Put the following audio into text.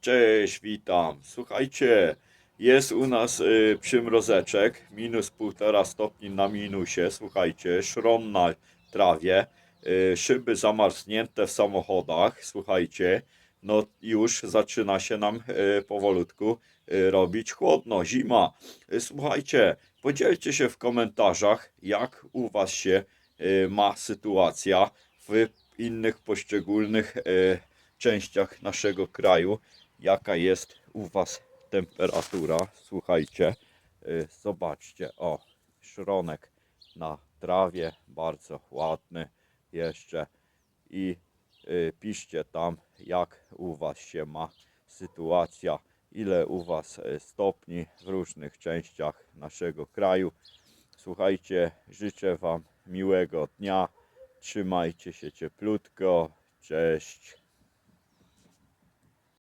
Cześć, witam. Słuchajcie, jest u nas y, przymrozeczek, minus półtora stopni na minusie. Słuchajcie, szron na trawie, y, szyby zamarznięte w samochodach. Słuchajcie, no już zaczyna się nam y, powolutku y, robić chłodno, zima. Y, słuchajcie, podzielcie się w komentarzach, jak u Was się y, ma sytuacja w innych poszczególnych y, częściach naszego kraju jaka jest u Was temperatura. Słuchajcie, y, zobaczcie, o, szronek na trawie, bardzo ładny jeszcze i y, piszcie tam, jak u Was się ma sytuacja, ile u Was y, stopni w różnych częściach naszego kraju. Słuchajcie, życzę Wam miłego dnia, trzymajcie się cieplutko, cześć.